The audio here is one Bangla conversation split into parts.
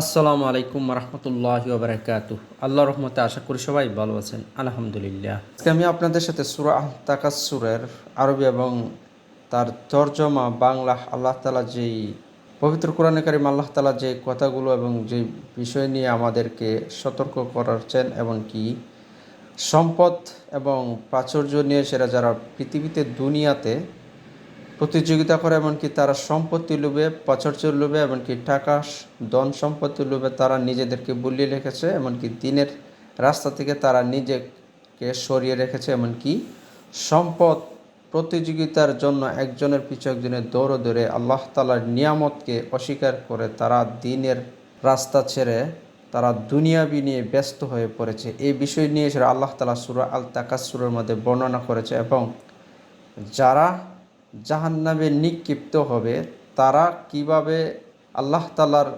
আসসালামু আলাইকুম রহমতুল্লাহ বারকাত আল্লাহ রহমতে আশা করি সবাই ভালো আছেন। আলহামদুলিল্লাহ। আজকে আমি আপনাদের সাথে সুরা তাকাসুরের আরবি এবং তার তর্জমা বাংলা আল্লাহ তালা যেই পবিত্র কোরআনে কারিম আল্লাহ তালা যে কথাগুলো এবং যে বিষয় নিয়ে আমাদেরকে সতর্ক করাচ্ছেন এবং কি সম্পদ এবং প্রাচুর্য নিয়ে সেরা যারা পৃথিবীতে, দুনিয়াতে প্রতিযোগিতা করে, এমনকি তারা সম্পত্তি লোভে প্রাচুর্য লোভে এমনকি টাকা, ধন সম্পত্তি লোভে তারা নিজেদেরকে বুলিয়ে রেখেছে, এমনকি দিনের রাস্তা থেকে তারা নিজেকে সরিয়ে রেখেছে, এমনকি সম্পদ প্রতিযোগিতার জন্য একজনের পিছু একজনের দৌড়ে দৌড়ে আল্লাহ তালার নিয়ামতকে অস্বীকার করে তারা দিনের রাস্তা ছেড়ে তারা দুনিয়াবি নিয়ে ব্যস্ত হয়ে পড়েছে। এই বিষয় নিয়ে সেটা আল্লাহ তালা সুরা আল তাকাসুরের মধ্যে বর্ণনা করেছে এবং যারা জাহান্নামে নিক্ষিপ্ত হবে, তারা কীভাবে আল্লাহ তালার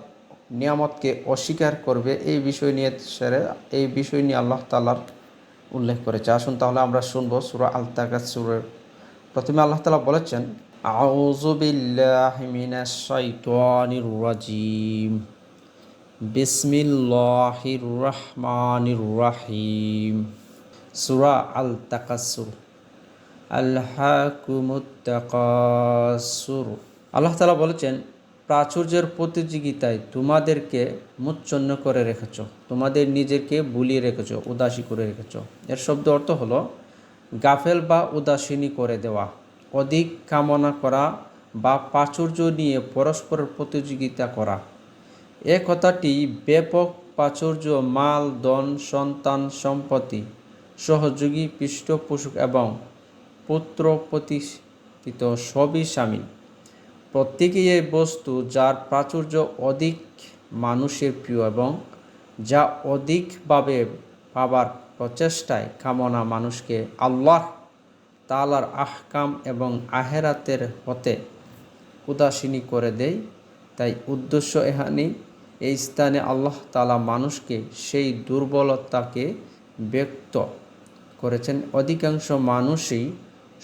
নিয়ামতকে অস্বীকার করবে এই বিষয় নিয়ে সেরে, এই বিষয় নিয়ে আল্লাহ তালার উল্লেখ করেছে। আসুন তাহলে আমরা শুনব সুরা আল তাকাসুরের প্রথমে আল্লাহ তালা বলেছেন, আউযু বিল্লাহি মিনাশ শাইতানির রাজিম। বিসমিল্লাহির রহমানির রহিম। সূরা আল তাকাসুর আল্লাহকুমুত্তাকাসুর। আল্লাহ তালা বলেছেন, প্রাচুর্যের প্রতিযোগিতায় তোমাদেরকে মুচ্ছন্ন করে রেখেছ, তোমাদের নিজেকে বুলিয়ে রেখেছ, উদাসী করে রেখেছ। এর শব্দ অর্থ হলো গাফেল বা উদাসীনী করে দেওয়া, অধিক কামনা করা বা প্রাচুর্য নিয়ে পরস্পরের প্রতিযোগিতা করা। এ কথাটি ব্যাপক প্রাচুর্য, মাল, ধন, সন্তান, সম্পত্তি, সহযোগী, পৃষ্ঠপোষক এবং পুত্র প্রতিষ্ঠিত সবই সামিল প্রত্যেকেই এই বস্তু যার প্রাচুর্য অধিক মানুষের প্রিয় এবং যা অধিকভাবে পাবার প্রচেষ্টায় কামনা মানুষকে আল্লাহ তালার আহকাম এবং আহেরাতের হতে উদাসীনী করে দেয়। তাই উদ্দেশ্য এখানে এই স্থানে আল্লাহ তালা মানুষকে সেই দুর্বলতাকে ব্যক্ত করেছেন। অধিকাংশ মানুষই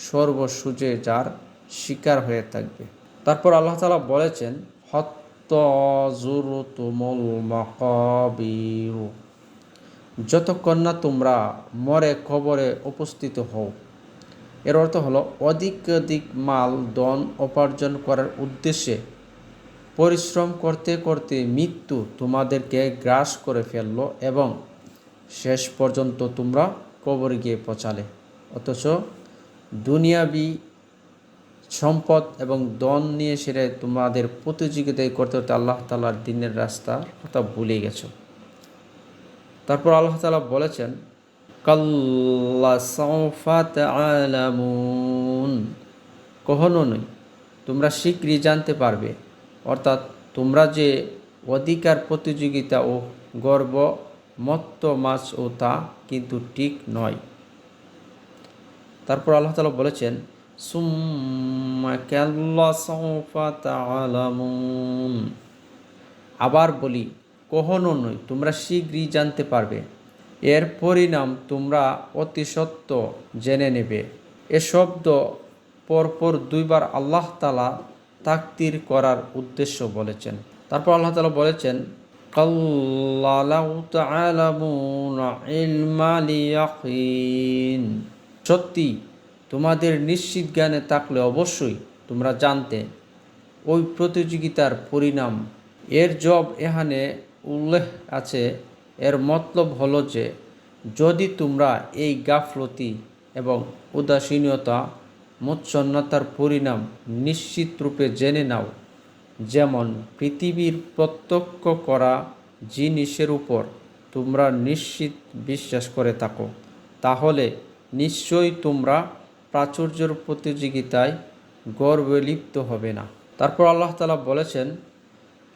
সর্বসুজে যার শিকার হয়ে থাকবে। তারপর আল্লাহ তালা বলেছেন, হত্ত তুমল মহাবীর যতক্ষণ না তোমরা মরে খবরে উপস্থিত হও, এর অর্থ হলো অধিক অধিক মাল ধন উপার্জন করার উদ্দেশ্যে পরিশ্রম করতে করতে মৃত্যু তোমাদেরকে গ্রাস করে ফেলল এবং শেষ পর্যন্ত তোমরা কবরে গিয়ে পচালে অথচ দুনিয়াবি সম্পদ এবং দন নিয়ে সেরে তোমাদের প্রতিযোগিতায় করতে করতে আল্লাহ তালার দিনের রাস্তার কথা ভুলে গেছো। তারপর আল্লাহ তালা বলেছেন আলামুন কখনো নই তোমরা শীঘ্রই জানতে পারবে। অর্থাৎ তোমরা যে অধিকার প্রতিযোগিতা ও গর্ব মত্ত মাছ ও তা কিন্তু ঠিক নয়। তারপর আল্লাহ তালা বলেছেন আবার বলি, কখনো নয়, তোমরা শীঘ্রই জানতে পারবে। এর পরিণাম তোমরা অতি সত্য জেনে নেবে। এ শব্দ পরপর দুইবার আল্লাহ তালা তাকতির করার উদ্দেশ্য বলেছেন। তারপর আল্লাহ তালা বলেছেন সত্যি তোমাদের নিশ্চিত জ্ঞানে থাকলে অবশ্যই তোমরা জানতে। ওই প্রতিযোগিতার পরিণাম। এর জব এখানে উল্লেখ আছে। এর মতলব হলো যে, যদি তোমরা এই গাফলতি এবং উদাসীনতা, মোচ্ছন্নতার পরিণাম নিশ্চিত রূপে জেনে নাও, যেমন পৃথিবীর প্রত্যক্ষ করা জিনিসের উপর তোমরা নিশ্চিত বিশ্বাস করে থাকো, তাহলে নিশ্চয়ই তোমরা প্রাচুর্যের প্রতিযোগিতায় গর্বে লিপ্ত হবে না। তারপর আল্লাহ তালা বলেছেন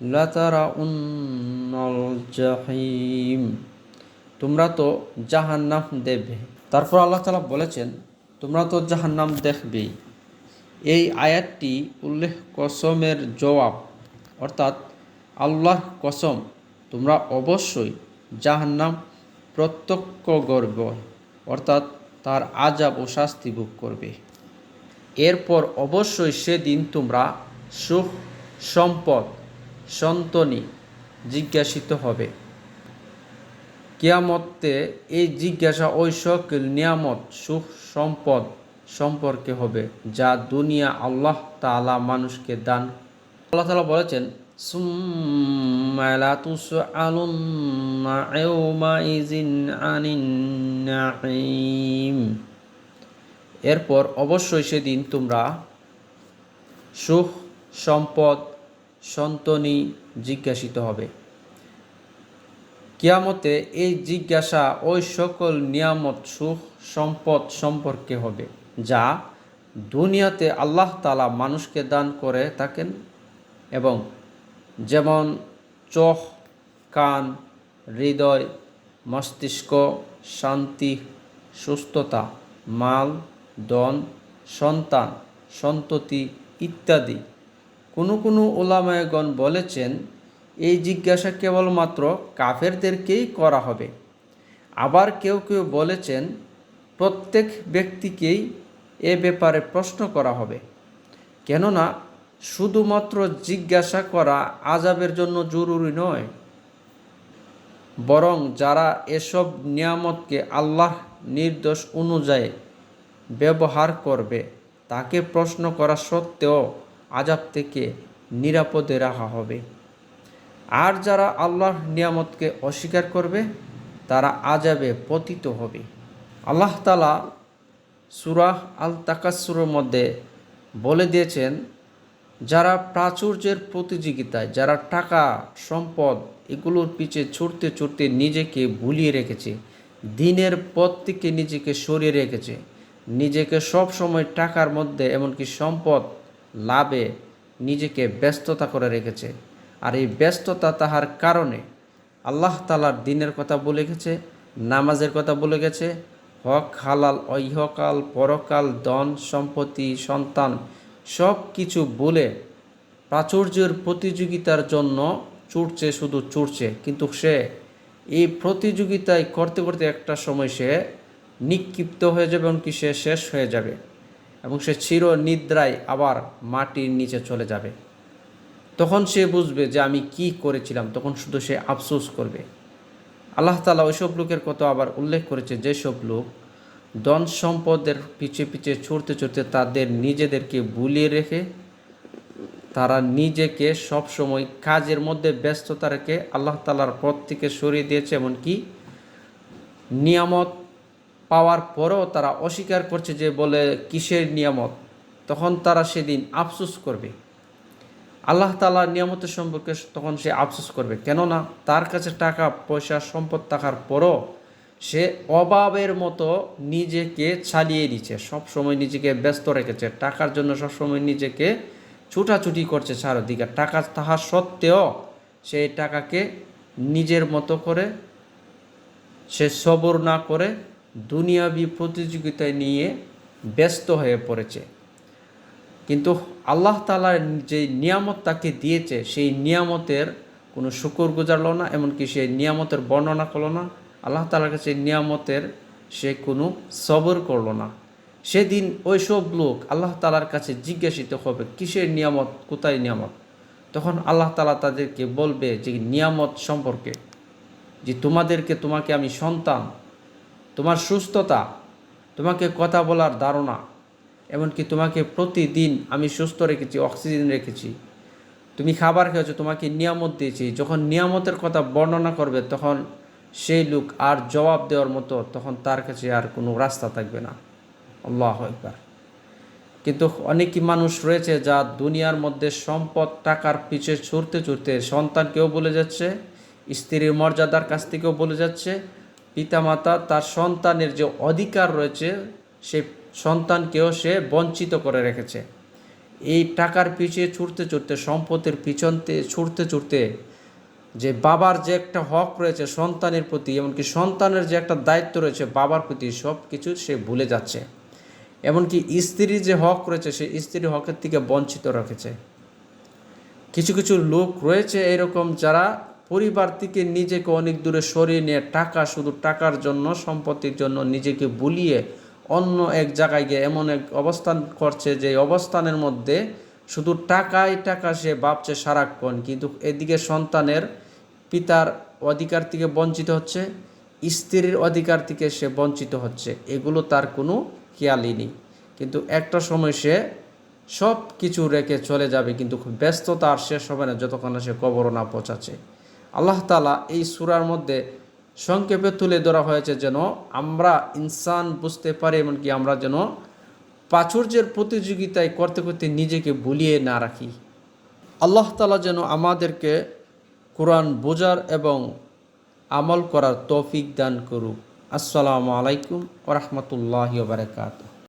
লতারা উন্নল জাহিম তোমরা তো জাহান্নাম দেবে তারপর আল্লাহ তালা বলেছেন, তোমরা তো জাহান্নাম দেখবেই। এই আয়াতটি উল্লেখ কসমের জবাব, অর্থাৎ আল্লাহ কসম, তোমরা অবশ্যই জাহান্নাম প্রত্যক্ষ গর্ব, অর্থাৎ তার আজাব ও শাস্তি ভোগ করবে। এরপর অবশ্যই সেদিন তোমরা সুখ, সম্পদ সন্তনি জিজ্ঞাসিত হবে। কিয়ামতে এই জিজ্ঞাসা ওই সকল নিয়ামত, সুখ, সম্পদ সম্পর্কে হবে, যা দুনিয়া আল্লাহ তাআলা মানুষকে দান আল্লাহ তাআলা বলেছেন লা তুসআলুন্না ইয়াওমাইযিন আনিন নাঈম এরপর অবশ্যই সেদিন তোমরা সুখ, সম্পদ সন্তনি জিজ্ঞাসিত হবে। কিয়ামতে এই জিজ্ঞাসা ওই সকল নিয়ামত, সুখ, সম্পদ সম্পর্কে হবে, যা দুনিয়াতে আল্লাহ তালা মানুষকে দান করে থাকেন এবং যেমন চোখ, কান, হৃদয়, মস্তিষ্ক, শান্তি, সুস্থতা, মাল দন সন্তান, সন্ততি ইত্যাদি। কোনো কোনো ওলামায়গণ বলেছেন, এই জিজ্ঞাসা কেবলমাত্র কাফেরদেরকেই করা হবে। আবার কেউ কেউ বলেছেন, প্রত্যেক ব্যক্তিকেই এ ব্যাপারে প্রশ্ন করা হবে। কেননা শুধুমাত্র জিজ্ঞাসা করা আজাবের জন্য জরুরি নয়, বরং যারা এসব নিয়ামতকে আল্লাহ নির্দেশ অনুযায়ী ব্যবহার করবে, তাকে প্রশ্ন করা সত্ত্বেও আজাব থেকে নিরাপদে রাখা হবে। আর যারা আল্লাহর নিয়ামতকে অস্বীকার করবে, তারা আজাবে পতিত হবে। আল্লাহ তালা সুরাহ আল তাকাসুরের মধ্যে বলে দিয়েছেন যারা প্রাচুর্যের প্রতিযোগিতায়, যারা টাকা, সম্পদ এগুলোর পিছে ছুটতে ছুটতে নিজেকে ভুলিয়ে রেখেছে, দিনের পথ থেকে নিজেকে সরিয়ে রেখেছে, নিজেকে সব সময় টাকার মধ্যে এমনকি সম্পদ, লাভে নিজেকে ব্যস্ততা করে রেখেছে। আর এই ব্যস্ততা তাহার কারণে আল্লাহ তালার দিনের কথা বলে গেছে, নামাজের কথা বলে গেছে, হক হালাল ঐহকাল পরকাল, ধন, সম্পত্তি, সন্তান সব কিছু বলে প্রাচুর্যের প্রতিযোগিতার জন্য ছুটছে শুধু ছুটছে কিন্তু সে এই প্রতিযোগিতায় করতে করতে একটা সময় সে নিক্ষিপ্ত হয়ে যাবে এমনকি সে শেষ হয়ে যাবে এবং সে চির নিদ্রায় আবার মাটির নিচে চলে যাবে। তখন সে বুঝবে যে আমি কি করেছিলাম, তখন শুধু সে আফসোস করবে। আল্লাহ তালা ওইসব লোকের কথা আবার উল্লেখ করেছে, যেসব লোক ধন সম্পদের পিছে পিছে ছুটতে ছুটতে তাদের নিজেদেরকে বুলিয়ে রেখে তারা নিজেকে সবসময় কাজের মধ্যে ব্যস্ততা রেখে আল্লাহ তালার পথ থেকে সরিয়ে দিয়েছে, এমনকি নিয়ামত পাওয়ার পরেও তারা অস্বীকার করছে যে বলে, কিসের নিয়ামত? তখন তারা সেদিন আফসোস করবে। আল্লাহ তালার নিয়ামতের সম্পর্কে তখন সে আফসোস করবে। কেননা তার কাছে টাকা, পয়সা, সম্পদ থাকার পরও সে অভাবের মতো নিজেকে ছাড়িয়ে দিচ্ছে সবসময় নিজেকে ব্যস্ত রেখেছে, টাকার জন্য সবসময় নিজেকে ছুটাছুটি করছে চারদিকে। টাকা তাহার সত্ত্বেও সেই টাকাকে নিজের মতো করে, সে সবর না করে দুনিয়াবি প্রতিযোগিতায় নিয়ে ব্যস্ত হয়ে পড়েছে। কিন্তু আল্লাহ তালার যে নিয়ামত তাকে দিয়েছে, সেই নিয়ামতের কোনো শুকর গুজারলো না এমনকি সেই নিয়ামতের বর্ণনা করল না আল্লাহ তালার কাছে নিয়ামতের সে কোনো সবর করল না। সেদিন ওইসব লোক আল্লাহ তালার কাছে জিজ্ঞাসিত হবে, কিসের নিয়ামত, কোথায় নিয়ামত? তখন আল্লাহ তালা তাদেরকে বলবে যে, নিয়ামত সম্পর্কে, যে তোমাদেরকে, তোমাকে আমি সন্তান, তোমার সুস্থতা, তোমাকে কথা বলার ধারণা, এমনকি তোমাকে প্রতিদিন আমি সুস্থ রেখেছি, অক্সিজেন রেখেছি। তুমি খাবার খেয়েছো, তোমাকে নিয়ামত দিয়েছি। যখন নিয়ামতের কথা বর্ণনা করবে, তখন সেই লোক আর জবাব দেওয়ার মতো তখন তার কাছে আর কোনো রাস্তা থাকবে না। আল্লাহ একবার কিন্তু অনেকই মানুষ রয়েছে যা দুনিয়ার মধ্যে সম্পদ, টাকার পিছে ছুটতে ছুটতে সন্তানকেও বলে যাচ্ছে, স্ত্রীর মর্যাদার কাছ থেকেও বলে যাচ্ছে, পিতামাতা তার সন্তানের যে অধিকার রয়েছে, সে সন্তানকেও সে বঞ্চিত করে রেখেছে। এই টাকার পিছিয়ে ছুটতে ছুটতে, সম্পদের পিছনতে ছুটতে ছুটতে যে বাবার যে একটা হক রয়েছে সন্তানের প্রতি, এমনকি সন্তানের যে একটা দায়িত্ব রয়েছে বাবার প্রতি, সব কিছু সে ভুলে যাচ্ছে। এমনকি স্ত্রীর যে হক রয়েছে, সে স্ত্রীর হকের থেকে বঞ্চিত রেখেছে। কিছু কিছু লোক রয়েছে এরকম যারা পরিবার থেকে নিজেকে অনেক দূরে সরিয়ে নিয়ে টাকা, শুধু টাকার জন্য, সম্পত্তির জন্য নিজেকে বুলিয়ে অন্য এক জায়গায় গিয়ে এমন এক অবস্থান করছে যে অবস্থানের মধ্যে শুধু টাকায় টাকা সে ভাবছে সারাক্ষণ, কিন্তু এদিকে সন্তানের পিতার অধিকার থেকে বঞ্চিত হচ্ছে, স্ত্রীর অধিকার থেকে সে বঞ্চিত হচ্ছে, এগুলো তার কোনো খেয়ালই নেই। কিন্তু একটা সময় সে সব কিছু রেখে চলে যাবে, কিন্তু খুব ব্যস্ততা আর শেষ হবে না যতক্ষণ না সে কবর না পৌঁছাচ্ছে। আল্লাহ তালা এই সুরার মধ্যে সংক্ষেপে তুলে ধরা হয়েছে যেন আমরা ইনসান বুঝতে পারি, এমনকি আমরা যেন প্রাচুর্যের প্রতিযোগিতায় করতে করতে নিজেকে ভুলিয়ে না রাখি। আল্লাহ তালা যেন আমাদেরকে কোরআন বোঝার এবং আমল করার তৌফিক দান করুক। আসসালামু আলাইকুম ওরহমতুল্লাহ বারকাত